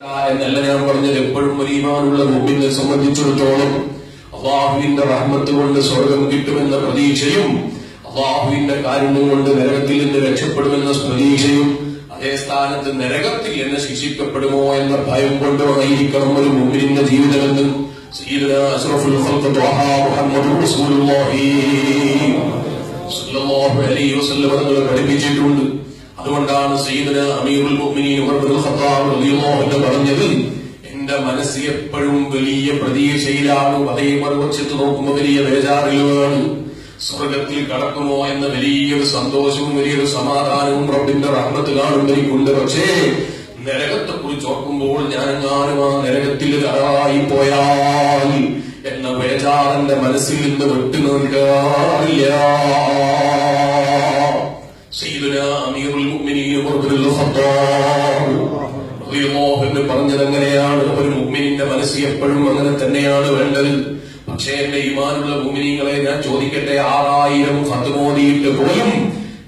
എന്നല്ല ഞാൻ പറഞ്ഞത് എപ്പോഴും ഒരു ഈമാനുള്ള മുമ്പിനെ സംബന്ധിച്ചിടത്തോളം അള്ളാഹുവിന്റെ റഹ്മത്ത് കൊണ്ട് സ്വർഗം കിട്ടുമെന്ന പ്രതീക്ഷയും അള്ളാഹുവിന്റെ കാരുണ്യം കൊണ്ട് നരകത്തിൽ നിന്ന് രക്ഷപ്പെടുമെന്ന പ്രതീക്ഷയും അതേ സ്ഥാനത്ത് നരകത്തിൽ എന്നെ ശിക്ഷിക്കപ്പെടുമോ എന്ന ഭയം കൊണ്ടുമായിരിക്കണം ഒരു മുമ്പിന്റെ ജീവിതമെന്ന് പഠിപ്പിച്ചിട്ടുണ്ട്. അതുകൊണ്ടാണ് സയ്യിദുന അമീറുൽ പറഞ്ഞത് എന്റെ മനസ്സ് എപ്പോഴും വലിയ പ്രതീക്ഷയിലാണ് അതേ മറുവശത്ത് നോക്കുമ്പോൾ വലിയ ബേജാറിലുമാണ് സ്വർഗത്തിൽ കടക്കുമോ എന്ന വലിയൊരു സന്തോഷവും വലിയൊരു സമാധാനവും റബ്ബിന്റെ റഹ്മത്ത് കാണുമ്പോൾ എനിക്കുണ്ട്. പക്ഷേ നരകത്തെ കുറിച്ച് ഓർക്കുമ്പോൾ ഞാനെങ്ങാനും ആ നരകത്തിൽ കടായി പോയാൽ എന്ന ബേജാറിന്റെ മനസ്സിൽ നിന്ന് വിട്ടു നിൽക്കാറില്ല സയ്യിദുനാ അമീറുൽ المؤمنين عمر ബിൻ ഖത്താബ് റളിയല്ലാഹു അൻഹു പറഞ്ഞത് അങ്ങനെയാണ്. ഒരു മുഅ്മിനിന്റെ മനസ്സ് എപ്പോഴും അങ്ങനെ തന്നെയാണ് വേണ്ടത്. പക്ഷേ എന്റെ ഈമാനുള്ള മുഅ്മിനീങ്ങളെ ഞാൻ ചോദിക്കട്ടെ ആറായിരം ഖത്മോദിയിട്ട് പോലും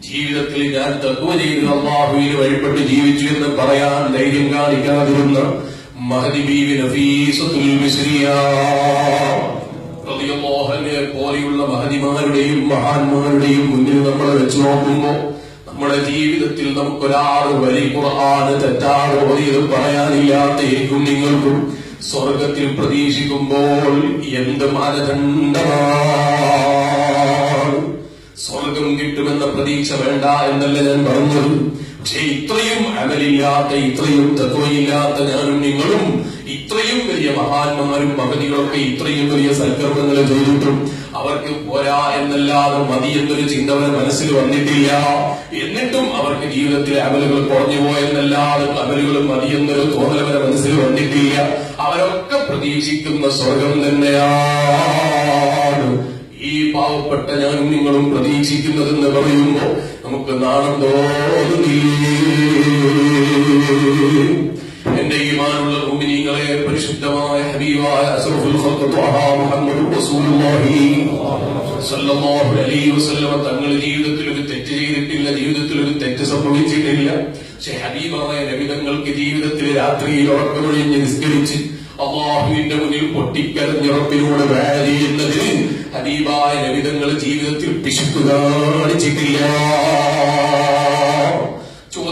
ജീവിതത്തിൽ ഞാൻ തത്വ ചെയ്ത് അള്ളാഹുവിന് വഴിപ്പെട്ട് ജീവിച്ചു എന്ന് പറയാൻ ധൈര്യം കാണിക്കാതിരുന്ന മഹദി ബീവി നഫീസത്തുൽ മിസ്രിയ. റളിയല്ലാഹുവിനെ പോലെയുള്ള മഹതിമാരുടെയും മഹാന്മാരുടെയും മുന്നിൽ നമ്മളെ വെച്ച് നോക്കുമ്പോ നമ്മുടെ ജീവിതത്തിൽ നമുക്കൊരാറ് വരി ഖുർആന് തെറ്റാതെ ഓതിയത് പറയാനില്ലാത്തേക്കും നിങ്ങൾക്കും. സ്വർഗത്തിൽ പ്രതീക്ഷിക്കുമ്പോൾ എന്ത് മാനദണ്ഡമാണ്? സ്വർഗം കിട്ടുമെന്ന പ്രതീക്ഷ വേണ്ട എന്നല്ല ഞാൻ പറഞ്ഞത്? പക്ഷെ ഇത്രയും അമലില്ലാത്ത ഇത്രയും തത്വയില്ലാത്ത ഞാനും നിങ്ങളും ഇത്രയും വലിയ മഹാന്മാരും മകനികളൊക്കെ ഇത്രയും വലിയ സൽക്കർമ്മങ്ങൾ ചെയ്തിട്ടും അവർക്ക് പോരാ എന്നല്ലാതെ മതി എന്നൊരു ചിന്ത അവരുടെ മനസ്സിൽ വന്നിട്ടില്ല. എന്നിട്ടും അവർക്ക് ജീവിതത്തിലെ അമലുകൾ കുറഞ്ഞു പോയെന്നല്ലാതെ അമലുകളും മതി എന്നൊരു തോന്നൽ അവരുടെ മനസ്സിൽ വന്നിട്ടില്ല. അവരൊക്കെ പ്രതീക്ഷിക്കുന്ന സ്വർഗം തന്നെയാണ്. ഈ പാവപ്പെട്ട ഞാനും നിങ്ങളും പ്രതീക്ഷിക്കുന്നതെന്ന് പറയുമ്പോ നമുക്ക് നാണം തോന്നുന്നില്ലേ? ഈമാനുള്ള മുഅ്മിനീങ്ങളെ പരിശുദ്ധമായ ഹബീബായ അസ്റഫുൽ ഖൽഖ് ത്വഹ മുഹമ്മദ് റസൂലുള്ളാഹി സല്ലല്ലാഹു അലൈഹി വസല്ലം തങ്ങൾ ജീവിതത്തിൽ ഒരു തെറ്റ് ചെയ്തിട്ടില്ല ജീവിതത്തിൽ ഒരു തെറ്റ് സംഭവിച്ചിട്ടില്ല. പക്ഷെ ഹബീബായ നബിതങ്ങൾക്ക് ജീവിതത്തിൽ രാത്രിയിൽ ഉറക്കമൊഴിഞ്ഞ് നിസ്കരിച്ച് അള്ളാഹുവിന്റെ മുന്നിൽ പൊട്ടിക്കരഞ്ഞ് റബ്ബിനോട് വേല ചെയ്യുന്നതിന് ഹബീബായ നബിതങ്ങൾ ജീവിതത്തിൽ പിശുക്ക് കാണിച്ചിട്ടില്ല.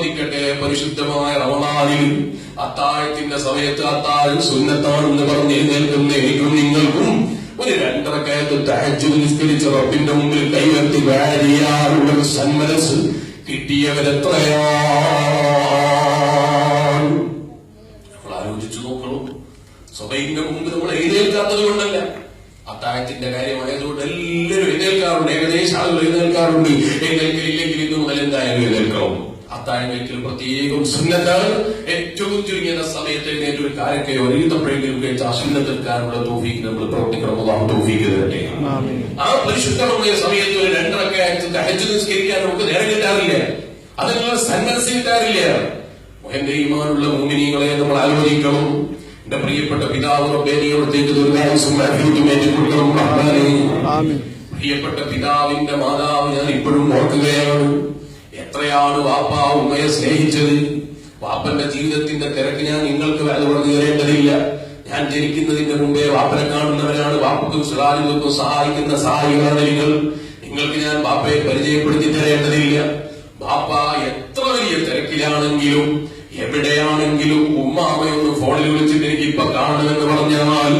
ചോദിക്കട്ടെ പരിശുദ്ധമായ റമദാനിൽ അത്താഴത്തിന്റെ സമയത്ത് അത്താഴം സുന്നത്താണെന്ന് പറഞ്ഞ് എഴുന്നേൽക്കുന്ന എനിക്കും നിങ്ങൾക്കും ഒരു രണ്ടരക്കയത്ത് തഴച്ചു നിസ്കരിച്ച റബ്ബിന്റെ മുമ്പിൽ കൈവർത്തി വാരിയാറുള്ള ഒരു സന്മനസ് ആലോചിച്ചു നോക്കണം. സഭയിന്റെ മുമ്പ് നമ്മൾ എഴുന്നേൽക്കാത്തത് കൊണ്ടല്ല. അത്താഴത്തിന്റെ കാര്യമായതുകൊണ്ട് എല്ലാവരും എഴുന്നേൽക്കാറുണ്ട്. ഏകദേശം ആളുകൾ എഴുന്നേൽക്കാറുണ്ട്. എഴുന്നേൽക്കില്ലെങ്കിൽ ഇന്ന് മുതൽ എന്തായാലും എഴുന്നേൽക്കണം. അത്താഴം കഴിക്കൽ പ്രത്യേകം സുന്നത്താണ്. ഏറ്റവും ചുരുങ്ങിയ സമയത്ത് എഴുന്നേറ്റ് ഒരു കാര്യക്കെ ഒരീത്തപ്പോഴെങ്കിലും കഴിച്ച ആ സുന്നത്തിൽക്കാനുള്ള തോഫീക്ക് നമ്മൾ പ്രവർത്തിക്കണം. അള്ളാഹു തോഫീക്ക് തരട്ടെ. ആ പരിശുദ്ധമായ സമയത്ത് ഒരു രണ്ടരക്കെ അയച്ച് നിസ്കരിക്കാൻ നമുക്ക് നേരം കിട്ടാറില്ല. അത് നിങ്ങൾ കിട്ടാറില്ല. എന്റെ ഈമാനുള്ള മോമിനികളെ നമ്മൾ ആലോചിക്കണം. എന്റെ പ്രിയപ്പെട്ട പിതാവ് റബ്ബേനിയോടത്തേക്ക് പ്രിയപ്പെട്ട പിതാവിന്റെ മാതാവ് ഞാൻ ഇപ്പോഴും ഓർക്കുകയാണ്. എത്രയാണ് വാപ്പ ഉമ്മയെ സ്നേഹിച്ചത്? വാപ്പന്റെ ജീവിതത്തിന്റെ തിരക്ക് ഞാൻ നിങ്ങൾക്ക് പറഞ്ഞു തരേണ്ടതില്ല ഞാൻ ജനിക്കുന്നതിന്റെ മുമ്പേ വാപ്പനെ കാണുന്നവരാണ് വാപ്പക്കും സുറാലുകൾക്കും സഹായിക്കുന്ന സഹായികളാണ് നിങ്ങൾ നിങ്ങൾക്ക് ഞാൻ വാപ്പയെ പരിചയപ്പെടുത്തി തരേണ്ടതില്ല. വാപ്പ എത്ര വലിയ തിരക്കിലാണെങ്കിലും എവിടെയാണെങ്കിലും ഉമ്മാമയൊന്ന് ഫോണിൽ വിളിച്ചിട്ട് എനിക്ക് ഇപ്പൊ കാണണമെന്ന് പറഞ്ഞാൽ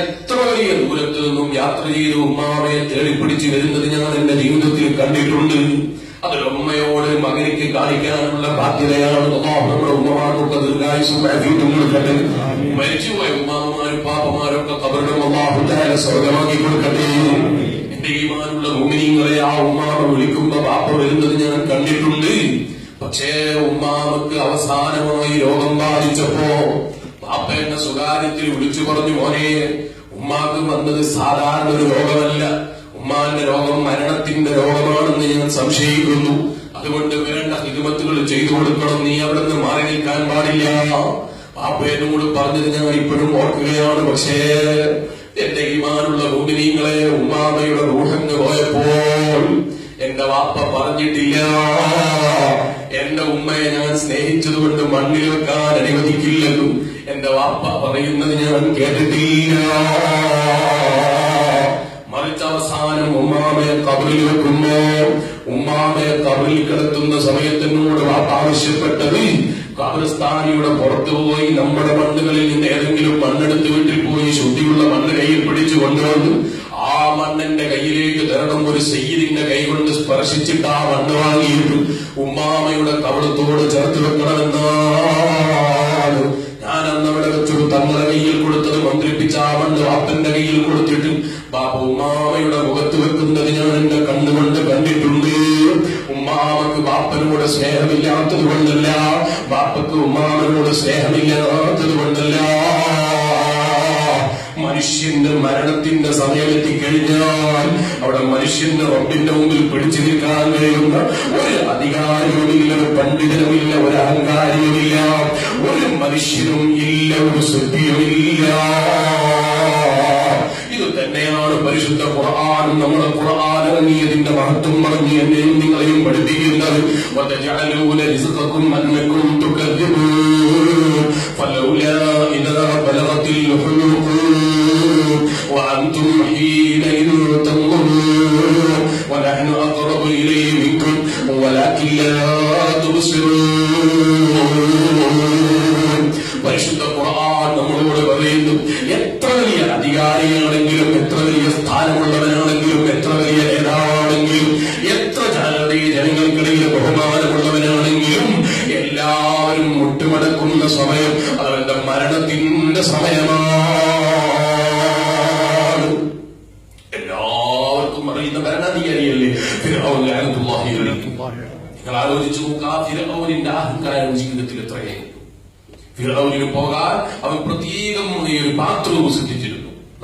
എത്ര വലിയ ദൂരത്തു നിന്നും യാത്ര ചെയ്ത് ഉമ്മാമയെ തേടിപ്പിടിച്ച് വരുന്നത് ഞാൻ എന്റെ ജീവിതത്തിൽ കണ്ടിട്ടുണ്ട്. അതൊരു ഉമ്മയോട് മകനിക്ക് കാണിക്കാനുള്ള ബാധ്യതയാണ് നമ്മുടെ ഉമ്മമാർക്കൊക്കെ ദീർഘായുസും ആഫിയത്തും കൊടുക്കട്ടെ. മരിച്ചുപോയ ഉമ്മാമാരും പാപ്പമാരൊക്കെ അവരുടെ അള്ളാഹു സ്വർഗമാക്കി കൊടുക്കട്ടെ. എന്റെ ഈമാനുള്ള ഭൂമിനിങ്ങളെ ആ ഉമ്മാമ വിളിക്കുമ്പോ പാപ്പ വരുന്നത് ഞാൻ കണ്ടിട്ടുണ്ട്. പക്ഷേ ഉമ്മാമക്ക് അവസാനമായി രോഗം ബാധിച്ചപ്പോ പാപ്പ എന്നെ സ്വകാര്യത്തിൽ വിളിച്ചു പറഞ്ഞു മോനെ ഉമ്മാക്ക് വന്നത് സാധാരണ ഒരു രോഗമല്ല. ഉമ്മാന്റെ രോഗം മരണത്തിന്റെ രോഗമാണെന്ന് ഞാൻ സംശയിക്കുന്നു. അതുകൊണ്ട് വേണ്ട ഹിതുമത്തുകൾ ചെയ്തു കൊടുക്കണം. നീ അവിടെ നിന്ന് മാറി നിൽക്കാൻ പാടില്ല. പാപ്പ എന്നോട് പറഞ്ഞത് ഞാൻ ഇപ്പോഴും ഓർക്കുകയാണ്. പക്ഷേ എന്റെ ഈമാനുള്ള ഭൂമിനീങ്ങളെ ഉമ്മാമയുടെ റൂഹങ്ങ് പോയപ്പോൾ എന്റെ വാപ്പ പറഞ്ഞിട്ടില്ല. എന്റെ ഉമ്മയെ ഞാൻ സ്നേഹിച്ചതുകൊണ്ട് മണ്ണിൽ വെക്കാൻ അനുവദിക്കില്ലെന്നും എന്റെ വാപ്പ പറയുന്നത് ഞാൻ കേട്ടിട്ടില്ല. മറിച്ച് അവസാനം ഉമ്മാമയെ കബറിൽ വെക്കുമ്പോ ഉമ്മാമയെ കബറിൽ കിടത്തുന്ന സമയത്തിനോട് ആവശ്യപ്പെട്ടത് കബറിസ്ഥാനിയുടെ പുറത്തു പോയി നമ്മുടെ മണ്ണുകളിൽ നിന്ന് ഏതെങ്കിലും മണ്ണെടുത്ത് വീട്ടിൽ പോയി ശുദ്ധിയുള്ള മണ്ണ് കയ്യിൽ പിടിച്ചു കൊണ്ടുവന്ന് ആ മണ്ണിന്റെ കയ്യിലേക്ക് തരണം. ഒരു സെയ്യിദിന്റെ കൈകൊണ്ട് സ്പർശിച്ചിട്ട് ആ മണ്ണ് വാങ്ങിയിട്ട് ഉമ്മാമയുടെ കവളത്തോട് ചേർത്ത് വെക്കണമെന്നാണ്. ഞാൻ അന്ന് അവിടെ വെച്ചൊരു തങ്ങളുടെ കയ്യിൽ കൊടുത്തത്. മന്ത്രിപ്പിച്ച ആ മണ്ണ് വാപ്പന്റെ കയ്യിൽ കൊടുത്തിട്ട് ഉമ്മാമയുടെ മുഖത്ത് വെക്കുന്നത് ഞാൻ എന്റെ കണ്ണുകൊണ്ട് കണ്ടിട്ടുണ്ട്. ഉമ്മാമക്ക് ബാപ്പനോട് സ്നേഹമില്ലാത്തത് കൊണ്ടല്ല. ബാപ്പക്ക് ഉമ്മാമനോട് സ്നേഹമില്ലാത്തത് കൊണ്ടല്ല. മനുഷ്യന്റെ മരണത്തിന്റെ സമയമെത്തി കഴിഞ്ഞാൽ അവിടെ മനുഷ്യന്റെ റബ്ബിന്റെ മുമ്പിൽ പിടിച്ചു നിൽക്കാൻ കഴിയുന്ന ഒരു അധികാരിയുമില്ല ഒരു പണ്ഡിതനുമില്ല ഒരു അഹങ്കാരിയുമില്ല ഒരു മനുഷ്യനും ഇല്ല ഒരു ശുദ്ധിയുമില്ല ഇത് തന്നെയാണ് പരിശുദ്ധ ഖുർആാനും നമ്മുടെ ഖുർആൻ ഇറങ്ങിയതിന്റെ മഹത്വം പറഞ്ഞ് എന്നെയും നിങ്ങളെയും പഠിപ്പിക്കുന്നത് وَتَجْعَلُونَ رِزْقَكُمْ أَنَّكُمْ تُكَذِّبُونَ فَلَوْلَا إِذَا بَلَغَتِ الْحُلُقُومَ وَأَنْتُمْ حِينَئِذٍ تَنظُرُونَ وَنَحْنُ أَقْرَبُ إِلَيْهِ مِنكُمْ وَلَكِنْ لَا تُبْصِرُونَ അധികാരിയാണെങ്കിലും എത്ര വലിയ സ്ഥാനമുള്ളവനാണെങ്കിലും എത്ര വലിയ നേതാവാണെങ്കിലും എത്ര ജനങ്ങൾക്കിടയിൽ ബഹുമാനമുള്ളവനാണെങ്കിലും എല്ലാവരും മുട്ടുമടക്കുന്ന സമയം അവരുടെ മരണത്തിന്റെ സമയമാണ്. എല്ലാവർക്കും അറിയുന്ന ഭരണാധികാരിയല്ലേ. നിങ്ങൾ ആലോചിച്ചു നോക്കാം ആ ഫിർഔനിന്റെ അഹങ്കാരം ജീവിതത്തിൽ എത്രയായി. ഫിറൌനിന് പോകാൻ അവൻ പ്രത്യേകം ഒരു ബാത്റൂം സൃഷ്ടിച്ചിരുന്നു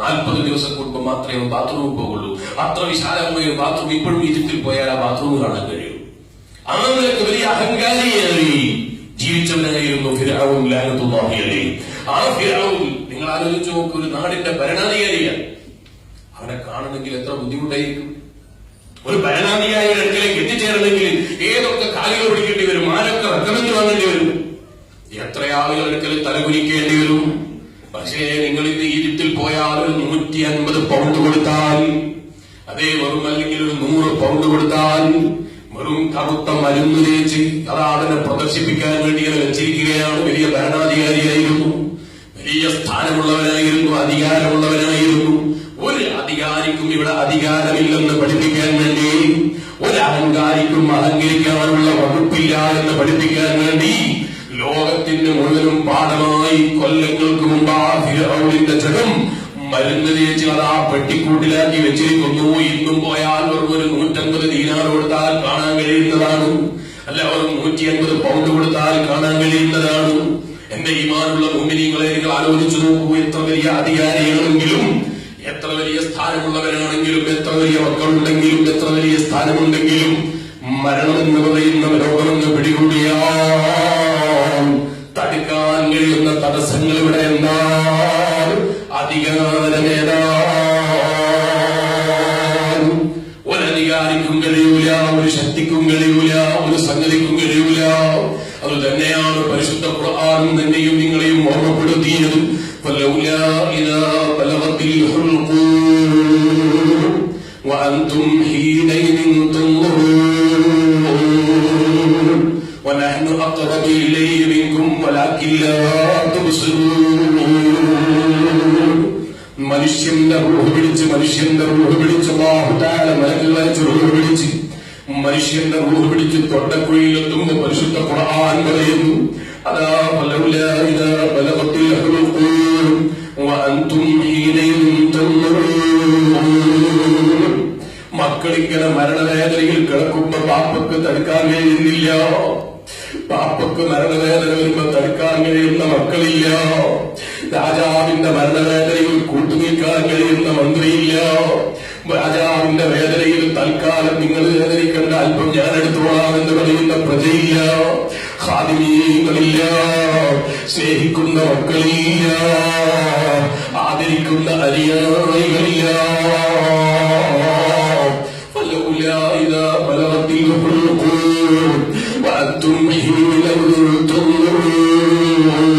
നാൽപ്പത് ദിവസം കൂടുമ്പോൾ മാത്രമേ അവൻ ബാത്റൂമിൽ പോകുള്ളൂ അത്ര വിശാലമായ ഒരു ബാത്റൂം ഇപ്പോഴും ഈജിപ്തിൽ പോയാൽ ആ ബാത്റൂം കാണാൻ കഴിയും. നിലയ്ക്ക് വലിയ അഹങ്കാരിയായി ജീവിച്ചവനായിരുന്നു ഫിറൌൻ ലാനത്തുല്ലാഹി അലൈഹി. ആ ഫിറൌൻ നിങ്ങൾ ആലോചിച്ചു നോക്കൂ ഒരു നാടിന്റെ ഭരണാധികാരിയാണ്. അവനെ കാണണമെങ്കിൽ എത്ര ബുദ്ധിമുട്ടായിരിക്കും. ഒരു ഭരണാധികാരി അടുക്കലേക്ക് എത്തിച്ചേരണമെങ്കിൽ ഏതൊക്കെ കാലുകൾ പിടിക്കേണ്ടി വരും? ആരൊക്കെ റെക്കമെന്റ് വാങ്ങേണ്ടി വരും? എത്ര ആളുകൾ അടുക്കൽ തലകുനിക്കേണ്ടി വരും? പക്ഷേ നിങ്ങൾ ഇന്ന് ഈജിപ്തിൽ പോയാൽ നൂറ്റി അൻപത് പൗണ്ട് കൊടുത്താൽ അതേ വെറും അല്ലെങ്കിൽ ഒരു നൂറ് പൗണ്ട് കൊടുത്താൽ വെറും കറുത്ത മരുന്ന് തേച്ച് കഥാടനെ പ്രദർശിപ്പിക്കാൻ വേണ്ടി അത് വെച്ചിരിക്കുകയാണ്. വലിയ ഭരണാധികാരിയായിരുന്നു. വലിയ സ്ഥാനമുള്ളവരായിരുന്നു അധികാരമുള്ളവരായിരുന്നു ഒരു അധികാരിക്കും ഇവിടെ അധികാരമില്ലെന്ന് പഠിപ്പിക്കാൻ വേണ്ടി ഒരു അഹങ്കാരിക്കും അഹങ്കരിക്കാനുള്ള വകുപ്പില്ല എന്ന് പഠിപ്പിക്കാൻ വേണ്ടി ലോകത്തിന് മുഴുവനും പാഠമായി കൊല്ലങ്ങൾക്ക് മുമ്പ് ജഗം മരുന്ന് തേച്ച് അത് ആ പെട്ടിക്കൂട്ടിലാക്കി വെച്ചിരിക്കുന്നു. ഇന്നും പോയാൽ ഒരു നൂറ്റമ്പത് ദീനാർ കൊടുത്താൽ കാണാൻ കഴിയുന്നതാണ്. അല്ല അവർ നൂറ്റി അൻപത് പൗണ്ട് കൊടുത്താൽ കാണാൻ കഴിയുന്നതാണ്. എന്റെ ഈമാനുള്ള മുമ്പിനിങ്ങളെ നിങ്ങൾ ആലോചിച്ചു നോക്കൂ. എത്ര വലിയ അധികാരിയാണെങ്കിലും എത്ര വലിയ സ്ഥാനമുള്ളവരാണെങ്കിലും എത്ര വലിയ മക്കളുണ്ടെങ്കിലും എത്ര വലിയ സ്ഥാനമുണ്ടെങ്കിലും മരണം എന്ന് പറയുന്ന ലോകമെന്ന് പിടികൂടിയാൽ തടുക്കാൻ കഴിയുന്ന തടസ്സങ്ങൾ ഇവിടെ എന്നാൽ അധികാരമേതാണ് ഒരധികാരിക്കും കഴിയൂല ഒരു ശക്തിക്കും കഴിയൂല ഒരു സംഗതിക്കും കഴിയൂല അത് തന്നെയാണ് പരിശുദ്ധ ഖുർആാനും തന്നെയും നിങ്ങളെയും ഓർമ്മപ്പെടുത്തിയത് فلولا إذا بلغت الحلقوم وأنتم حينئذ تنظرون ونحن أقرب إليه منكم ولكن لا تبصرون മനുഷ്യന്റെ റൂഹ് പിടിച്ച് മനുഷ്യന്റെ റൂഹ് പിടിച്ച് ബാഹുതാല മലകൾ വരച്ച് റൂഹ് പിടിച്ച് മനുഷ്യന്റെ റൂഹ് പിടിച്ച് തൊണ്ടക്കുഴിയിലെത്തുമ്പോ പരിശുദ്ധ ഖുർആൻ പറയുന്നു അതാ ഫലൗലാ ഇദാ ബലഗത്തിൽ ഹുൽഖൂം വഅൻതും ഹീനൈൻ തൻദുറൂൻ മക്കളിങ്ങനെ മരണവേദനയിൽ കിടക്കുമ്പോ പാപ്പക്ക് തടുക്കാൻ കഴിയുന്നില്ല പാപ്പക്ക് മരണവേദന വരുമ്പോ തടുക്കാൻ കഴിയുന്ന മക്കളില്ല. രാജാവിന്റെ മരണവേദനയിൽ കൂട്ടുനിൽക്കാൻ കഴിയുന്ന മന്ത്രിയില്ല. രാജാവിന്റെ വേദനയിൽ തൽക്കാലം നിങ്ങൾ വേദനിക്കേണ്ട അല്പം ഞാൻ എടുത്തോളാം എന്ന് പറയുന്ന പ്രജയില്ല. ഹാദിമീയങ്ങളില്ല സ്നേഹിക്കുന്ന മക്കളില്ല. ആദരിക്കുന്ന അരിയായികളില്ല പല ഉലായുധ ബലവത്തിൽ وأنتم حين تنظرون